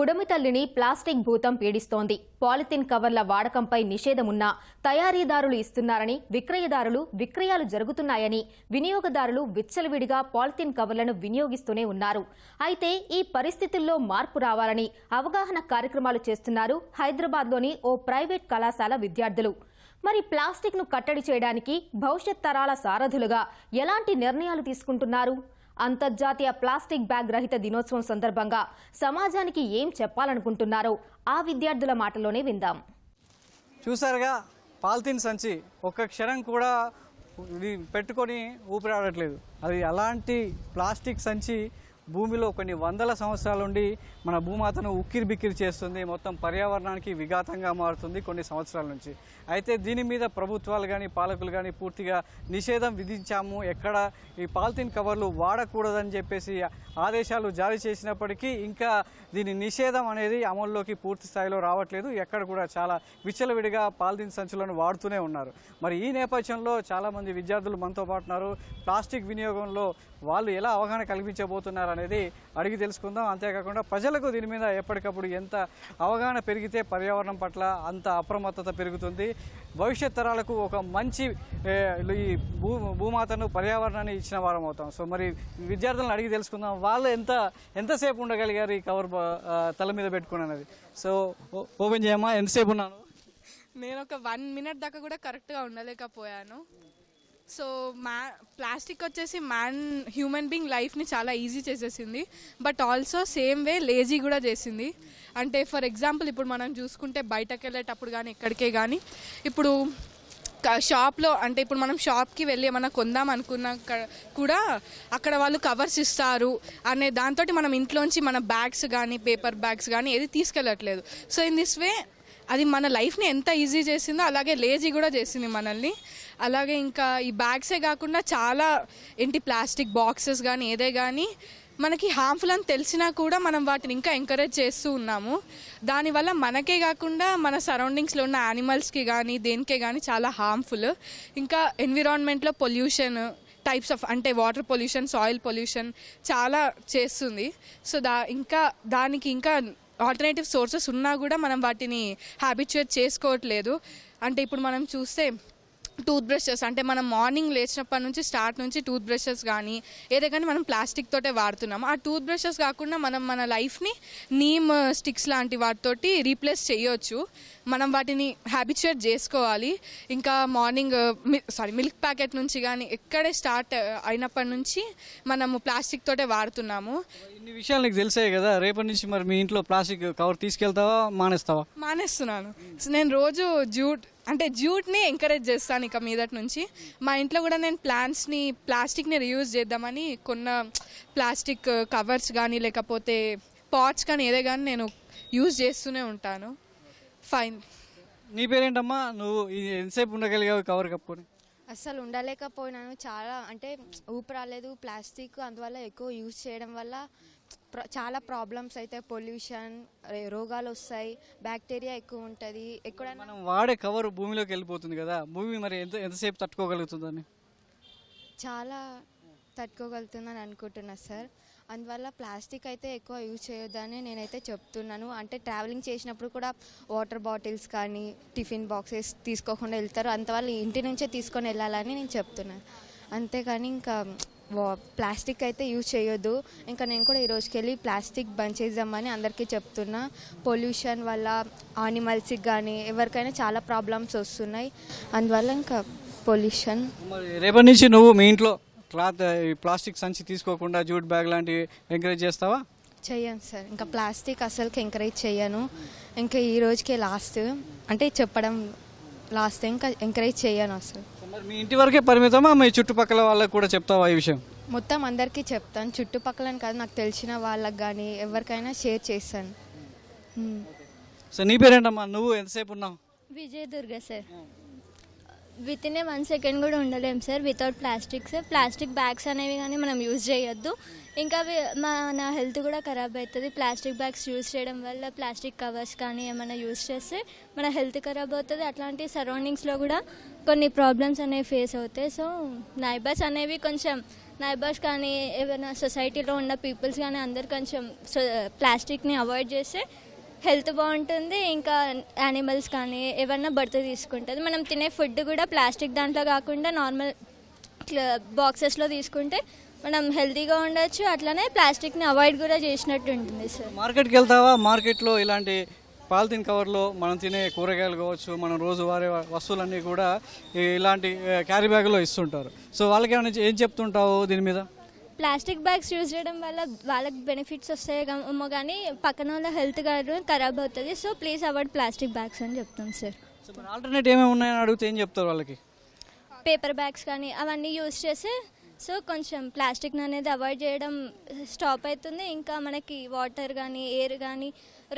కుడమి తల్లిని ప్లాస్టిక్ భూతం పీడిస్తోంది. పాలిథిన్ కవర్ల వాడకంపై నిషేధమున్నా తయారీదారులు ఇస్తున్నారని విక్రయదారులు విక్రయాలు జరుగుతున్నాయని వినియోగదారులు విచ్చలవిడిగా పాలిథిన్ కవర్లను వినియోగిస్తూనే ఉన్నారు. అయితే ఈ పరిస్థితుల్లో మార్పు రావాలని అవగాహన కార్యక్రమాలు చేస్తున్నారు హైదరాబాద్లోని ఓ ప్రైవేట్ కళాశాల విద్యార్థులు. మరి ప్లాస్టిక్ను కట్టడి చేయడానికి భవిష్యత్ తరాల సారథులుగా ఎలాంటి నిర్ణయాలు తీసుకుంటున్నారు? అంతర్జాతీయ ప్లాస్టిక్ బ్యాగ్ రహిత దినోత్సవం సందర్భంగా సమాజానికి ఏం చెప్పాలనుకుంటున్నారో ఆ విద్యార్థుల మాటలోనే విందాం. చూసారుగా పాలిథిన్ సంచి ఒక్క క్షణం కూడా పెట్టుకొని ఊపిరాడట్లేదు. అది అలాంటి ప్లాస్టిక్ సంచి భూమిలో కొన్ని వందల సంవత్సరాల నుండి మన భూమాతను ఉక్కిరి బిక్కిరి చేస్తుంది. మొత్తం పర్యావరణానికి విఘాతంగా మారుతుంది కొన్ని సంవత్సరాల నుంచి. అయితే దీని మీద ప్రభుత్వాలు కానీ పాలకులు కానీ పూర్తిగా నిషేధం విధించాము. ఎక్కడ ఈ పాలిథిన్ కవర్లు వాడకూడదని చెప్పేసి ఆదేశాలు జారీ చేసినప్పటికీ ఇంకా దీని నిషేధం అనేది అమల్లోకి పూర్తి స్థాయిలో రావట్లేదు. ఎక్కడ కూడా చాలా విచ్చలవిడిగా పాలిథిన్ సంచులను వాడుతూనే ఉన్నారు. మరి ఈ నేపథ్యంలో చాలామంది విద్యార్థులు మనతో పాటున్నారు ప్లాస్టిక్ వినియోగంలో వాళ్ళు ఎలా అవగాహన కల్పించబోతున్నారు అనేది అడిగి తెలుసుకుందాం. అంతేకాకుండా ప్రజలకు దీని మీద ఎప్పటికప్పుడు ఎంత అవగాహన పెరిగితే పర్యావరణం పట్ల అంత అప్రమత్తత పెరుగుతుంది. భవిష్యత్ తరాలకు ఒక మంచి ఈ భూ భూమాతను పర్యావరణాన్ని ఇచ్చిన వారం అవుతాం. సో మరి విద్యార్థులను అడిగి తెలుసుకుందాం. వాళ్ళు ఎంత ఎంతసేపు ఉండగలిగారు ఈ కవర్ తల మీద పెట్టుకుని అనేది సో ఓపెన్ చేయమ్మా. ఎంతసేపు ఉన్నాను? నేను ఒక వన్ మినిట్ దాకా కూడా కరెక్ట్గా ఉండలేకపోయాను. సో మా ప్లాస్టిక్ వచ్చేసి మ్యాన్ హ్యూమన్ బీయింగ్ లైఫ్ని చాలా ఈజీ చేసేసింది. But also same way lazy కూడా చేసింది. అంటే ఫర్ ఎగ్జాంపుల్ ఇప్పుడు మనం చూసుకుంటే బయటకు వెళ్ళేటప్పుడు కానీ ఎక్కడికే కానీ ఇప్పుడు షాప్లో అంటే ఇప్పుడు మనం షాప్కి వెళ్ళి ఏమైనా కొందాం అనుకున్నా కూడా అక్కడ వాళ్ళు కవర్స్ ఇస్తారు అనే దాంతో మనం ఇంట్లోంచి మన బ్యాగ్స్ కానీ పేపర్ బ్యాగ్స్ కానీ ఏది తీసుకెళ్ళట్లేదు. సో ఇన్ దిస్ వే అది మన లైఫ్ని ఎంత ఈజీ చేసిందో అలాగే లేజీ కూడా చేసింది మనల్ని. అలాగే ఇంకా ఈ బ్యాగ్సే కాకుండా చాలా ఏంటి ప్లాస్టిక్ బాక్సెస్ కానీ ఏదే కానీ మనకి హార్మ్ఫుల్ అని తెలిసినా కూడా మనం వాటిని ఇంకా ఎంకరేజ్ చేస్తూ ఉన్నాము. దానివల్ల మనకే కాకుండా మన సరౌండింగ్స్లో ఉన్న యానిమల్స్కి కానీ దేనికే కానీ చాలా హార్మ్ఫుల్ ఇంకా ఎన్విరాన్మెంట్లో పొల్యూషన్ టైప్స్ ఆఫ్ అంటే వాటర్ పొల్యూషన్ సాయిల్ పొల్యూషన్ చాలా చేస్తుంది. సో దా ఇంకా దానికి ఇంకా ఆల్టర్నేటివ్ సోర్సెస్ ఉన్నా కూడా మనం వాటిని హ్యాబిచుయేట్ చేసుకోవట్లేదు. అంటే ఇప్పుడు మనం చూస్తే టూత్ బ్రషెస్ అంటే మనం మార్నింగ్ లేచినప్పటి నుంచి స్టార్ట్ నుంచి టూత్ బ్రషెస్ కానీ ఏదే కానీ మనం ప్లాస్టిక్ తోటే వాడుతున్నాము ఆ టూత్ బ్రషెస్ కాకుండా మనం మన లైఫ్ని నీమ్ స్టిక్స్ లాంటి వాటితోటి రీప్లేస్ చేయొచ్చు. మనం వాటిని హ్యాబిచుయేట్ చేసుకోవాలి. ఇంకా మార్నింగ్ సారీ మిల్క్ ప్యాకెట్ నుంచి కానీ ఎక్కడే స్టార్ట్ అయినప్పటి నుంచి మనము ప్లాస్టిక్ తోటే వాడుతున్నాము. ఇన్ని విషయాలు నీకు తెలిసాయి కదా రేపటి నుంచి మరి మీ ఇంట్లో ప్లాస్టిక్ కవర్ తీసుకెళ్తావా మానేస్తావా? మానేస్తున్నాను. నేను రోజు జూట్ అంటే జూట్ని ఎంకరేజ్ చేస్తాను ఇక మీదటి నుంచి. మా ఇంట్లో కూడా నేను ప్లాంట్స్ని ప్లాస్టిక్ని రియూజ్ చేద్దామని కొన్న ప్లాస్టిక్ కవర్స్ కానీ లేకపోతే పాట్స్ కానీ ఏదే కానీ నేను యూజ్ చేస్తూనే ఉంటాను. ఫైన్ నీ పేరేంటమ్మా? నువ్వు ఈ ఎంతసేపు ఉండగలిగావు కవర్ కప్పుకొని? అస్సలు ఉండలేకపోయినాను. చాలా అంటే ఊపు రాలేదు. ప్లాస్టిక్ అందువల్ల ఎక్కువ యూజ్ చేయడం వల్ల చాలా ప్రాబ్లమ్స్ అయితే పొల్యూషన్ రోగాలు వస్తాయి బ్యాక్టీరియా ఎక్కువ ఉంటుంది ఎక్కడైనా మనం వాడే కవర్ భూమిలోకి వెళ్ళిపోతుంది కదా భూమి మరి ఎంత ఎంతసేపు తట్టుకోగలుగుతుందని చాలా తట్టుకోగలుగుతుందని అనుకుంటున్నా సార్ అందువల్ల ప్లాస్టిక్ అయితే ఎక్కువ యూజ్ చేయొద్దని నేనైతే చెప్తున్నాను. అంటే ట్రావెలింగ్ చేసినప్పుడు కూడా వాటర్ బాటిల్స్ కానీ టిఫిన్ బాక్సెస్ తీసుకోకుండా వెళ్తారు. అంతవల్ల ఇంటి నుంచే తీసుకొని వెళ్ళాలని నేను చెప్తున్నాను అంతేకాని ఇంకా ప్లాస్టిక్ అయితే యూజ్ చేయొద్దు. ఇంకా నేను కూడా ఈ రోజుకి వెళ్ళి ప్లాస్టిక్ బంద్ చేద్దామని అందరికీ చెప్తున్నా. పొల్యూషన్ వల్ల ఆనిమల్స్కి కానీ ఎవరికైనా చాలా ప్రాబ్లమ్స్ వస్తున్నాయి. అందువల్ల ఇంకా పొల్యూషన్ రేపటి నుంచి నువ్వు మీ ఇంట్లో క్లాత్ ప్లాస్టిక్ సంచి తీసుకోకుండా జూట్ బ్యాగ్ లాంటివి ఎంకరేజ్ చేస్తావా? చెయ్యను సార్. ఇంకా ప్లాస్టిక్ అసలుకి ఎంకరేజ్ చేయను ఇంకా ఈ రోజుకే లాస్ట్ అంటే చెప్పడం లాస్ట్ ఇంకా ఎంకరేజ్ చేయను అసలు. మీ ఇంటి వరకే పరిమితమా? మీ చుట్టుపక్కల వాళ్ళకి కూడా చెప్తావా ఈ విషయం? మొత్తం అందరికీ చెప్తాను. చుట్టుపక్కల కాదు నాకు తెలిసిన వాళ్ళకి కానీ ఎవరికైనా షేర్ చేస్తాను. సో నీ పేరేంటమ్మా? నువ్వు ఎంతసేపు ఉన్నావు? Vijay Durga sir. With in a one second కూడా ఉండలేం sir without plastics plastic bags అనేవి కానీ మనం యూజ్ చేయొద్దు. ఇంకా మన హెల్త్ కూడా ఖరాబ్ అవుతుంది ప్లాస్టిక్ బ్యాగ్స్ యూజ్ చేయడం వల్ల ప్లాస్టిక్ కవర్స్ కానీ ఏమైనా యూజ్ చేస్తే మన హెల్త్ ఖరాబ్ అవుతుంది. అట్లాంటి సరౌండింగ్స్లో కూడా కొన్ని ప్రాబ్లమ్స్ అనేవి ఫేస్ అవుతాయి. సో నైబర్స్ అనేవి కొంచెం నైబర్స్ కానీ ఏమైనా సొసైటీలో ఉన్న పీపుల్స్ కానీ అందరు కొంచెం ప్లాస్టిక్ని అవాయిడ్ చేస్తే హెల్త్ బాగుంటుంది ఇంకా యానిమల్స్ కానీ ఏమన్నా బర్త్ తీసుకుంటుంది. మనం తినే ఫుడ్ కూడా ప్లాస్టిక్ దాంట్లో కాకుండా నార్మల్ బాక్సెస్లో తీసుకుంటే మనం హెల్తీగా ఉండొచ్చు. అట్లనే ప్లాస్టిక్ని అవాయిడ్ కూడా చేసినట్టు ఉంటుంది సార్ మార్కెట్కి వెళ్తావా? మార్కెట్లో ఇలాంటి పాలిథిన్ కవర్లో మనం తినే కూరగాయలు కావచ్చు మనం రోజు వస్తువులన్నీ కూడా ఇలాంటి క్యారీ బ్యాగ్లో ఇస్తుంటారు. సో వాళ్ళకి ఏమైనా ఏం చెప్తుంటావు దీని మీద? ప్లాస్టిక్ బ్యాగ్స్ యూజ్ చేయడం వల్ల వాళ్ళకి బెనిఫిట్స్ వస్తాయి ఏమో కానీ పక్కన వాళ్ళ హెల్త్ గారు ఖరాబ్ అవుతుంది. So please avoid plastic bags అని చెప్తాను సార్. ఆల్టర్నేట్ ఏమేమి ఉన్నాయని అడిగితే ఏం చెప్తారు వాళ్ళకి? పేపర్ బ్యాగ్స్ కానీ అవన్నీ యూజ్ చేస్తే సో కొంచెం ప్లాస్టిక్ అనేది అవాయిడ్ చేయడం స్టాప్ అవుతుంది ఇంకా మనకి వాటర్ కానీ ఎయిర్ కానీ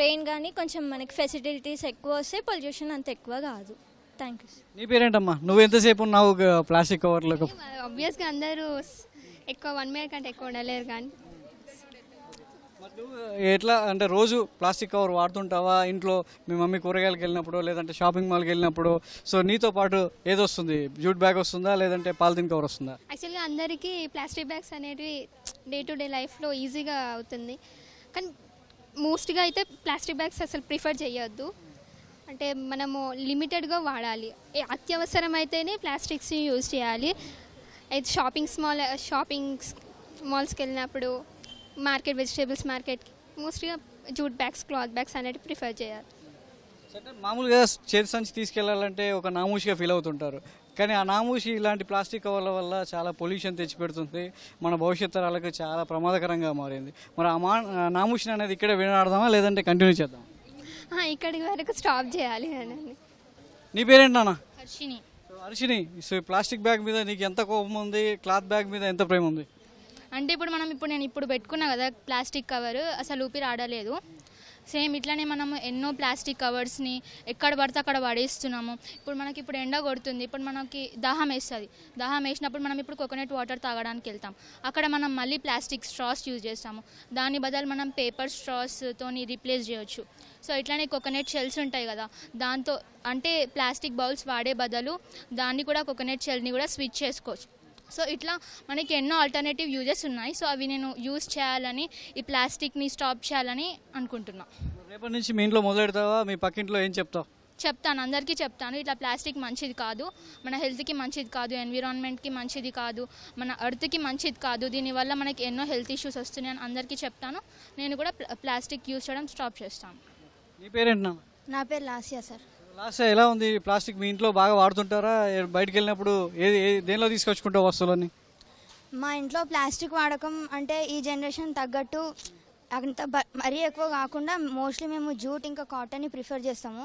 రెయిన్ కానీ కొంచెం మనకి ఫెసిలిటీస్ ఎక్కువ వస్తే పొల్యూషన్ అంత ఎక్కువ కాదు. థ్యాంక్ యూ నీ పేరేంటమ్మా? నువ్వు ఎంతసేపు ఉన్నావు ప్లాస్టిక్ కవర్లో ఆబ్వియస్గా అందరూ ఎక్కువ వన్ మినిట్ కంటే ఎక్కువ ఉండలేరు కానీ. ఎట్లా అంటే రోజు ప్లాస్టిక్ కవర్ వాడుతుంటావా? ఇంట్లో మీ మమ్మీ కూరగాయలకు వెళ్ళినప్పుడు లేదంటే షాపింగ్ మాల్కి వెళ్ళినప్పుడు? సో నీతో పాటు ఏది వస్తుంది? జూట్ బ్యాగ్ వస్తుందా? లేదంటే పాలిథిన్ కవర్ వస్తుందా? యాక్చువల్గా అందరికీ ప్లాస్టిక్ బ్యాగ్స్ అనేటివి డే టు డే లైఫ్లో ఈజీగా అవుతుంది. కానీ మోస్ట్గా అయితే ప్లాస్టిక్ బ్యాగ్స్ అసలు ప్రిఫర్ చేయొద్దు. అంటే మనము లిమిటెడ్గా వాడాలి. ఏ అత్యవసరం అయితేనే ప్లాస్టిక్స్ని యూజ్ చేయాలి. అయితే షాపింగ్స్ మాల్ షాపింగ్స్ మాల్స్కి వెళ్ళినప్పుడు మార్కెట్ వెజిటేబుల్స్ మార్కెట్కి మోస్ట్గా జూట్ బ్యాగ్స్ క్లాత్ బ్యాగ్స్ అనేటివి ప్రిఫర్ చేయాలి. అంటే మామూలుగా చేతి సంచి తీసుకెళ్ళాలంటే ఒక నామూషిగా ఫీల్ అవుతుంటారు. కానీ ఆ నామూషి ఇలాంటి ప్లాస్టిక్ కవర్ల వల్ల చాలా పొల్యూషన్ తెచ్చిపెడుతుంది. మన భవిష్యత్ తరాలకు చాలా ప్రమాదకరంగా మారింది. మరి ఆ మా నామూషిని అనేది ఇక్కడే వినాడదామా లేదంటే కంటిన్యూ చేద్దాం ఆ, ఇక్కడికి వరకు స్టాప్ చేయాలి అని నీ పేరేంటి నాన్న? Harshini Harshini so plastic bag మీద నీకు ఎంత కోపం ఉంది? క్లాత్ బ్యాగ్ మీద ఎంత ప్రేమ ఉంది? అంటే ఇప్పుడు మనం ఇప్పుడు నేను ఇప్పుడు పెట్టుకున్నా కదా ప్లాస్టిక్ కవర్ అసలు ఊపిరి ఆడలేదు. సేమ్ ఇట్లానే మనం ఎన్నో ప్లాస్టిక్ కవర్స్ని ఎక్కడ పడితే అక్కడ పడేస్తున్నాము. ఇప్పుడు మనకి ఇప్పుడు ఎండ కొడుతుంది ఇప్పుడు మనకి దాహం వేస్తుంది. దాహం వేసినప్పుడు మనం ఇప్పుడు కోకోనట్ వాటర్ తాగడానికి వెళ్తాం. అక్కడ మనం మళ్ళీ ప్లాస్టిక్ స్ట్రాస్ యూజ్ చేస్తాము. దాని బదులు మనం పేపర్ స్ట్రాస్తోని రీప్లేస్ చేయొచ్చు. సో ఇట్లానే కోకోనట్ షెల్స్ ఉంటాయి కదా దాంతో అంటే ప్లాస్టిక్ బౌల్స్ వాడే బదులు దాన్ని కూడా కోకోనట్ షెల్ని కూడా స్విచ్ చేసుకోవచ్చు. సో ఇట్లా మనకి ఎన్నో ఆల్టర్నేటివ్ యూజెస్ ఉన్నాయి. సో అవి నేను యూజ్ చేయాలని ఈ ప్లాస్టిక్ని స్టాప్ చేయాలని అనుకుంటున్నా. రేపటి నుంచి మీ ఇంట్లో మొదలు పెడతావా మీ పక్కింట్లో ఏం చెప్తావు? చెప్తాను. అందరికీ చెప్తాను. ఇట్లా ప్లాస్టిక్ మంచిది కాదు. మన హెల్త్కి మంచిది కాదు. ఎన్విరాన్మెంట్కి మంచిది కాదు. మన అర్త్కి మంచిది కాదు. దీనివల్ల మనకి ఎన్నో హెల్త్ ఇష్యూస్ వస్తున్నాయి అని అందరికీ చెప్తాను. నేను కూడా ప్లా- ప్లాస్టిక్ యూజ్ చేయడం స్టాప్ చేస్తాను. నా పేరు లాసియా సార్. లాస్ట్ ఎలా ఉంది? ప్లాస్టిక్ మీ ఇంట్లో బాగా వాడుతుంటారా? బయటకు బయటికి వెళ్ళినప్పుడు ఏది ఏ దేనిలో తీసుకొచ్చుకుంటావు వస్తువులని మా ఇంట్లో ప్లాస్టిక్ వాడకం అంటే ఈ జనరేషన్ తగ్గట్టు అంత మరీ ఎక్కువ కాకుండా మోస్ట్లీ మేము జూట్ ఇంకా కాటన్ని ప్రిఫర్ చేస్తాము.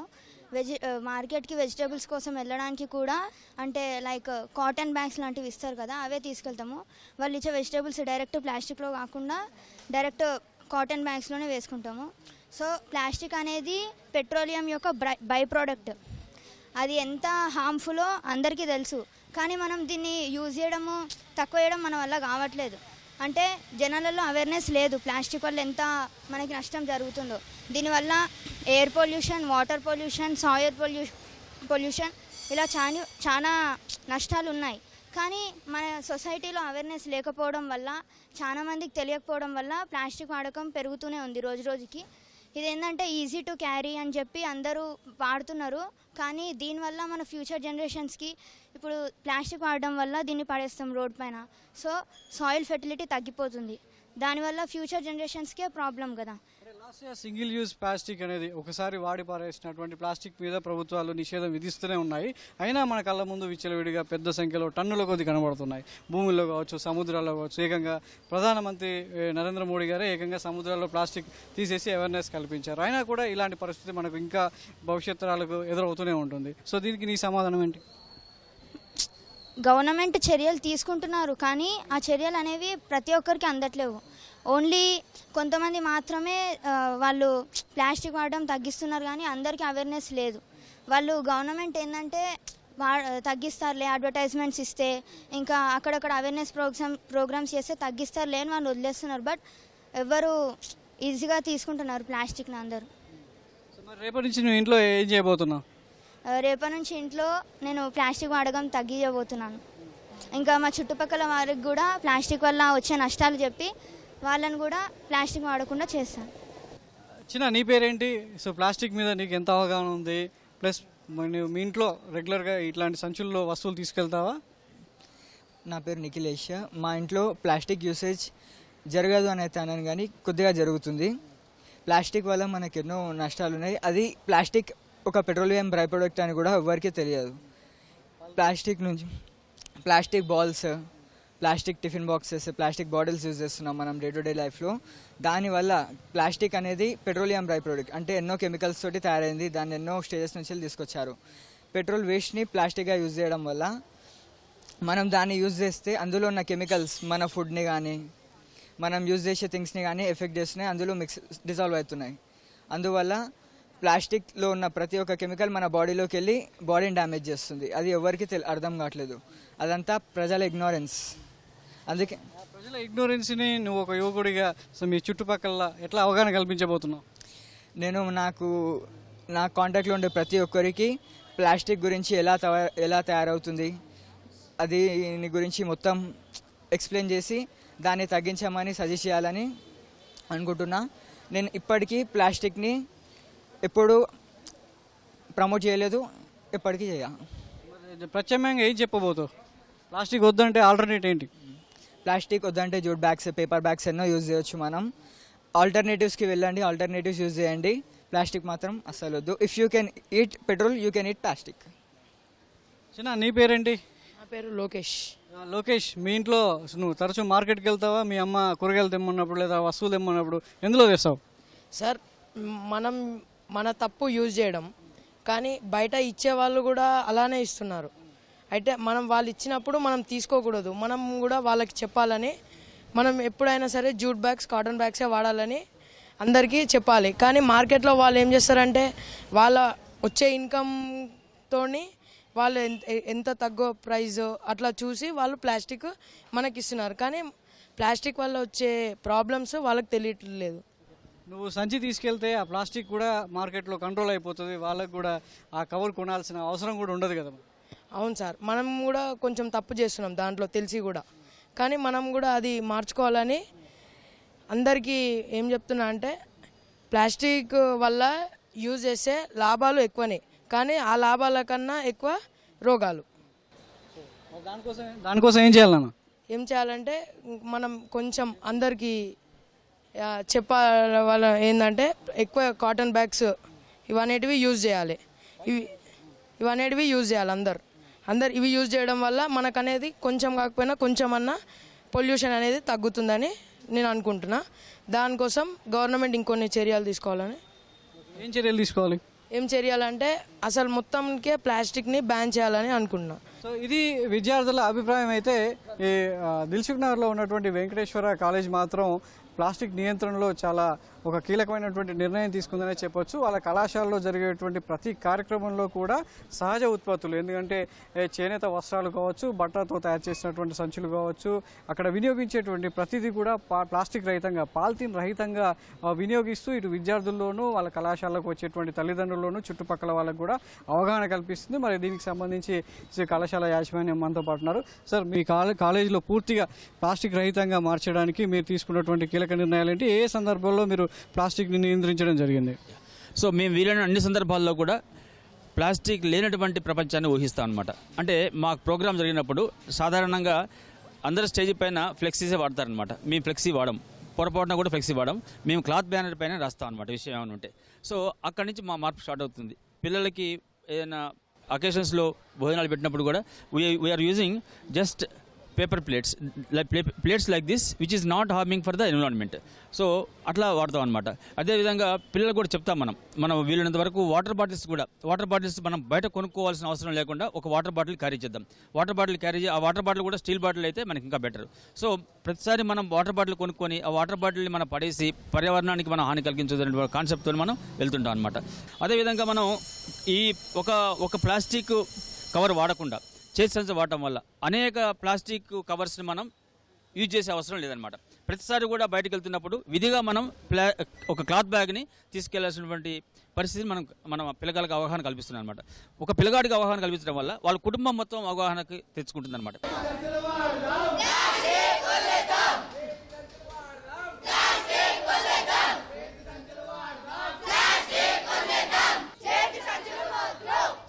వెజి మార్కెట్కి వెజిటేబుల్స్ కోసం వెళ్ళడానికి కూడా అంటే లైక్ కాటన్ బ్యాగ్స్ లాంటివి ఇస్తారు కదా అవే తీసుకెళ్తాము. వాళ్ళు ఇచ్చే వెజిటేబుల్స్ డైరెక్ట్ ప్లాస్టిక్లో కాకుండా డైరెక్ట్ కాటన్ బ్యాగ్స్లోనే వేసుకుంటాము. సో ప్లాస్టిక్ అనేది పెట్రోలియం యొక్క బై ప్రోడక్ట్ అది ఎంత హార్మ్ఫుల్లో అందరికీ తెలుసు. కానీ మనం దీన్ని యూజ్ చేయడము తక్కువ చేయడం మన వల్ల కావట్లేదు. అంటే జనాలలో అవేర్నెస్ లేదు. ప్లాస్టిక్ వల్ల ఎంత మనకి నష్టం జరుగుతుందో. దీనివల్ల air pollution water pollution soil pollution pollution ఇలా చాలా చాలా నష్టాలు ఉన్నాయి కానీ మన సొసైటీలో అవేర్నెస్ లేకపోవడం వల్ల చాలా మందికి తెలియకపోవడం వల్ల ప్లాస్టిక్ వాడకం పెరుగుతూనే ఉంది రోజు రోజుకి. ఇది ఏంటంటే ఈజీ టు క్యారీ అని చెప్పి అందరూ వాడుతున్నారు. కానీ దీనివల్ల మన ఫ్యూచర్ జనరేషన్స్కి ఇప్పుడు ప్లాస్టిక్ వాడడం వల్ల దీన్ని పడేస్తాం రోడ్ పైన. సో సాయిల్ ఫెర్టిలిటీ తగ్గిపోతుంది. దానివల్ల ఫ్యూచర్ జనరేషన్స్కే ప్రాబ్లం కదా. Last year single use plastic అనేది ఒకసారి వాడి పారేసినటువంటి ప్లాస్టిక్ మీద ప్రభుత్వాలు నిషేధం విధిస్తూనే ఉన్నాయి. అయినా మన కళ్ళ ముందు విచ్చలవిడిగా పెద్ద సంఖ్యలో టన్నుల కొద్ది కనబడుతున్నాయి. భూముల్లో కావచ్చు సముద్రాల్లో కావచ్చు. ఏకంగా ప్రధానమంత్రి నరేంద్ర మోడీ గారే ఏకంగా సముద్రాల్లో ప్లాస్టిక్ తీసేసి అవేర్నెస్ కల్పించారు. అయినా కూడా ఇలాంటి పరిస్థితి మనకు ఇంకా భవిష్యత్తురాలకు ఎదురవుతూనే ఉంటుంది. సో దీనికి నీ సమాధానం ఏంటి? గవర్నమెంట్ చర్యలు తీసుకుంటున్నారు కానీ ఆ చర్యలు అనేవి ప్రతి ఒక్కరికి అందట్లేవు. ఓన్లీ కొంతమంది మాత్రమే వాళ్ళు ప్లాస్టిక్ వాడడం తగ్గిస్తున్నారు కానీ అందరికీ అవేర్నెస్ లేదు. వాళ్ళు గవర్నమెంట్ ఏంటంటే వా తగ్గిస్తారులే అడ్వర్టైజ్మెంట్స్ ఇస్తే ఇంకా అక్కడక్కడ అవేర్నెస్ ప్రోగ్రామ్ ప్రోగ్రామ్స్ చేస్తే తగ్గిస్తారులే అని వాళ్ళు వదిలేస్తున్నారు. బట్ ఎవరు ఈజీగా తీసుకుంటున్నారు ప్లాస్టిక్ని అందరూ. రేపటి నుంచి నువ్వు ఇంట్లో ఏం చేయబోతున్నావు? రేపటి నుంచి ఇంట్లో నేను ప్లాస్టిక్ వాడకం తగ్గించబోతున్నాను ఇంకా మా చుట్టుపక్కల వారికి కూడా ప్లాస్టిక్ వల్ల వచ్చే నష్టాలు చెప్పి వాళ్ళని కూడా ప్లాస్టిక్ వాడకుండా చేస్తాను. చిన్న నీ పేరేంటి? సో ప్లాస్టిక్ మీద నీకు ఎంత అవగాహన ఉంది? ప్లస్ మీ ఇంట్లో రెగ్యులర్గా ఇట్లాంటి సంచుల్లో వస్తువులు తీసుకెళ్తావా? నా పేరు నిఖిలేష్. మా ఇంట్లో ప్లాస్టిక్ యూసేజ్ జరగదు అని అయితే అన్నాను కానీ కొద్దిగా జరుగుతుంది. ప్లాస్టిక్ వల్ల మనకు ఎన్నో నష్టాలు ఉన్నాయి. అది ప్లాస్టిక్ ఒక పెట్రోలియం బై ప్రొడక్ట్ అని కూడా ఎవరికీ తెలియదు. ప్లాస్టిక్ నుంచి plastic balls plastic tiffin boxes plastic bottles use చేస్తున్నాం మనం డే టు డే లైఫ్లో. దానివల్ల ప్లాస్టిక్ అనేది పెట్రోలియం బై ప్రొడక్ట్ అంటే ఎన్నో కెమికల్స్ తోటి తయారైంది. దాన్ని ఎన్నో స్టేజెస్ నుంచి తీసుకొచ్చారు. పెట్రోల్ వేస్ట్ని ప్లాస్టిక్గా యూజ్ చేయడం వల్ల మనం దాన్ని యూజ్ చేస్తే అందులో ఉన్న కెమికల్స్ మన ఫుడ్ని కానీ మనం యూజ్ చేసే థింగ్స్ని కానీ ఎఫెక్ట్ చేస్తున్నాయి. అందులో మిక్స్ డిజాల్వ్ అవుతున్నాయి. అందువల్ల ప్లాస్టిక్లో ఉన్న ప్రతి ఒక్క కెమికల్ మన బాడీలోకి వెళ్ళి బాడీని డ్యామేజ్ చేస్తుంది. అది ఎవరికి తెలి అర్థం కావట్లేదు. అదంతా ప్రజల ఇగ్నోరెన్స్ అందుకే ప్రజల ఇగ్నోరెన్స్ని నువ్వు ఒక యువకుడిగా సో మీ చుట్టుపక్కల ఎట్లా అవగాహన కల్పించబోతున్నావు? నేను నాకు నా కాంటాక్ట్లో ఉండే ప్రతి ఒక్కరికి ప్లాస్టిక్ గురించి ఎలా ఎలా తయారవుతుంది అది గురించి మొత్తం ఎక్స్ప్లెయిన్ చేసి దాన్ని తగ్గించమని సజెస్ట్ చేయాలని అనుకుంటున్నా. నేను ఇప్పటికీ ప్లాస్టిక్ని ఎప్పుడు ప్రమోట్ చేయలేదు ఎప్పటికీ చేయ ప్రత్యామ్నాయంగా ఏం చెప్పబోతావు? ప్లాస్టిక్ వద్దంటే ఆల్టర్నేట్ ఏంటి? ప్లాస్టిక్ వద్దంటే జూట్ బ్యాగ్స్ పేపర్ బ్యాగ్స్ ఎన్నో యూజ్ చేయొచ్చు మనం. ఆల్టర్నేటివ్స్కి వెళ్ళండి ఆల్టర్నేటివ్స్ యూజ్ చేయండి. ప్లాస్టిక్ మాత్రం అస్సలు వద్దు. If you can eat petrol you can eat plastic చిన్న నీ పేరేంటి? నా పేరు లోకేష్. లోకేష్ మీ ఇంట్లో నువ్వు తరచూ మార్కెట్కి వెళ్తావా? మీ అమ్మ కూరగాయలు తెమ్మన్నప్పుడు లేదా వస్తువులు తెమ్మన్నప్పుడు ఎందులో తెస్తావు సార్ మనం మన తప్పు యూజ్ చేయడం. కానీ బయట ఇచ్చే వాళ్ళు కూడా అలానే ఇస్తున్నారు. అయితే మనం వాళ్ళు ఇచ్చినప్పుడు మనం తీసుకోకూడదు. మనం కూడా వాళ్ళకి చెప్పాలని మనం ఎప్పుడైనా సరే జూట్ బ్యాగ్స్ కాటన్ బ్యాగ్సే వాడాలని అందరికీ చెప్పాలి. కానీ మార్కెట్లో వాళ్ళు ఏం చేస్తారంటే వాళ్ళ వచ్చే ఇన్కమ్తోని వాళ్ళు ఎంత ఎంత తగ్గో ప్రైస్ అట్లా చూసి వాళ్ళు ప్లాస్టిక్ మనకి ఇస్తున్నారు కానీ ప్లాస్టిక్ వల్ల వచ్చే ప్రాబ్లమ్స్ వాళ్ళకి తెలియట్లేదు. నువ్వు సంచి తీసుకెళ్తే ఆ ప్లాస్టిక్ కూడా మార్కెట్లో కంట్రోల్ అయిపోతుంది. వాళ్ళకు కూడా ఆ కవర్ కొనాల్సిన అవసరం కూడా ఉండదు కదా అవును సార్. మనం కూడా కొంచెం తప్పు చేస్తున్నాం దాంట్లో తెలిసి కూడా. కానీ మనం కూడా అది మార్చుకోవాలని అందరికీ ఏం చెప్తున్నా అంటే ప్లాస్టిక్ వల్ల యూజ్ చేసే లాభాలు ఎక్కువనే. కానీ ఆ లాభాల కన్నా ఎక్కువ రోగాలు. దానికోసం దానికోసం ఏం చేయాలన్నా ఏం చేయాలంటే మనం కొంచెం అందరికీ చెప్పాల వల్ల ఏంటంటే ఎక్కువ కాటన్ బ్యాగ్స్ ఇవనేటివి యూజ్ చేయాలి. ఇవి ఇవనేటివి యూజ్ చేయాలి అందరు. అందరు ఇవి యూజ్ చేయడం వల్ల మనకు అనేది కొంచెం కాకపోయినా కొంచెం అన్నా పొల్యూషన్ అనేది తగ్గుతుందని నేను అనుకుంటున్నా. దానికోసం గవర్నమెంట్ ఇంకొన్ని చర్యలు తీసుకోవాలని. ఏం చర్యలు తీసుకోవాలి? ఏం చర్యలంటే అసలు మొత్తంకే ప్లాస్టిక్ని బ్యాన్ చేయాలని అనుకుంటున్నా. సో ఇది విద్యార్థుల అభిప్రాయం అయితే ఈ దిల్సుఖ్ నగర్లో ఉన్నటువంటి వెంకటేశ్వర కాలేజ్ మాత్రం ప్లాస్టిక్ నియంత్రణలో చాలా ఒక కీలకమైనటువంటి నిర్ణయం తీసుకుందనే చెప్పొచ్చు. వాళ్ళ కళాశాలలో జరిగేటువంటి ప్రతి కార్యక్రమంలో కూడా సహజ ఉత్పత్తులు ఎందుకంటే చేనేత వస్త్రాలు కావచ్చు బట్టలతో తయారు చేసినటువంటి సంచులు కావచ్చు అక్కడ వినియోగించేటువంటి ప్రతిదీ కూడా ప్లాస్టిక్ రహితంగా పాలిథిన్ రహితంగా వినియోగిస్తూ ఇటు విద్యార్థుల్లోనూ వాళ్ళ కళాశాలకు వచ్చేటువంటి తల్లిదండ్రుల్లోనూ చుట్టుపక్కల వాళ్ళకు కూడా అవగాహన కల్పిస్తుంది. మరి దీనికి సంబంధించి శ్రీ కళాశాల యాజమాన్యం మనతో పాటు ఉన్నారు. సార్ మీ కాలేజీలో పూర్తిగా ప్లాస్టిక్ రహితంగా మార్చడానికి మీరు తీసుకున్నటువంటి కీలక నిర్ణయాలు ఏంటి? ఏ సందర్భంలో మీరు ప్లాస్టిక్ని నియంత్రించడం జరిగింది. సో మేము వీలైన అన్ని సందర్భాల్లో కూడా ప్లాస్టిక్ లేనటువంటి ప్రపంచాన్ని ఊహిస్తాం అనమాట అంటే మా ప్రోగ్రామ్ జరిగినప్పుడు సాధారణంగా అందరు స్టేజ్ పైన ఫ్లెక్సీసే వాడతారనమాట మేము ఫ్లెక్సీ వాడం. పొరపాటున కూడా ఫ్లెక్సీ వాడడం మేము క్లాత్ బ్యానర్ పైన రాస్తాం అనమాట విషయం ఏమైనా ఉంటే. సో అక్కడి నుంచి మా మార్పు స్టార్ట్ అవుతుంది. పిల్లలకి ఏదైనా అకేషన్స్లో భోజనాలు పెట్టినప్పుడు కూడా we are using just paper plates like plates like this which is not harming for the environment so అట్లా వాడతాం అనమాట అదేవిధంగా పిల్లలు కూడా చెప్తాం మనం. మనం వీలైనంత వరకు వాటర్ బాటిల్స్ కూడా వాటర్ బాటిల్స్ మనం బయట కొనుక్కోవాల్సిన అవసరం లేకుండా ఒక వాటర్ బాటిల్ క్యారీ చేద్దాం. వాటర్ బాటిల్ క్యారీ ఆ వాటర్ బాటిల్ కూడా స్టీల్ బాటిల్ అయితే మనకి ఇంకా బెటర్ సో ప్రతిసారి మనం వాటర్ బాటిల్ కొనుక్కొని ఆ వాటర్ బాటిల్ని మనం పడేసి పర్యావరణానికి మనం హాని కలిగించదనే కాన్సెప్ట్తో మనం వెళ్తుంటాం అనమాట అదేవిధంగా మనం ఈ ఒక ఒక ప్లాస్టిక్ కవర్ వాడకుండా చేతి సంచ వాడటం వల్ల అనేక ప్లాస్టిక్ కవర్స్ని మనం యూజ్ చేసే అవసరం లేదనమాట ప్రతిసారి కూడా బయటకు వెళ్తున్నప్పుడు విధిగా మనం ప్లా ఒక క్లాత్ బ్యాగ్ని తీసుకెళ్ళాల్సినటువంటి పరిస్థితి మనం మన పిల్లగాళ్ళకి అవగాహన కల్పిస్తున్నాం అనమాట ఒక పిల్లగాడికి అవగాహన కల్పించడం వల్ల వాళ్ళ కుటుంబం మొత్తం అవగాహనకి తెచ్చుకుంటుంది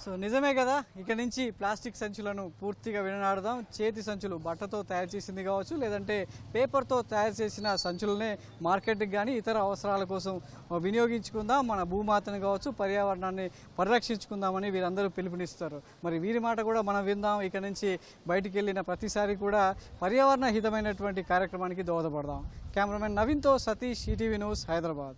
సో నిజమే కదా ఇక నుంచి ప్లాస్టిక్ సంచులను పూర్తిగా విననాడదాం చేతి సంచులు బట్టతో తయారు చేసింది కావచ్చు లేదంటే పేపర్తో తయారు చేసిన సంచులనే మార్కెట్కి కానీ ఇతర అవసరాల కోసం వినియోగించుకుందాం. మన భూమాతను కావచ్చు పర్యావరణాన్ని పరిరక్షించుకుందామని వీరందరూ పిలుపునిస్తారు. మరి వీరి మాట కూడా మనం విందాం. ఇక నుంచి బయటికి వెళ్ళిన ప్రతిసారి కూడా పర్యావరణ హితమైనటువంటి కార్యక్రమానికి దోహదపడదాం. కెమెరామెన్ నవీన్తో సతీష్ ఈటీవీ న్యూస్ హైదరాబాద్.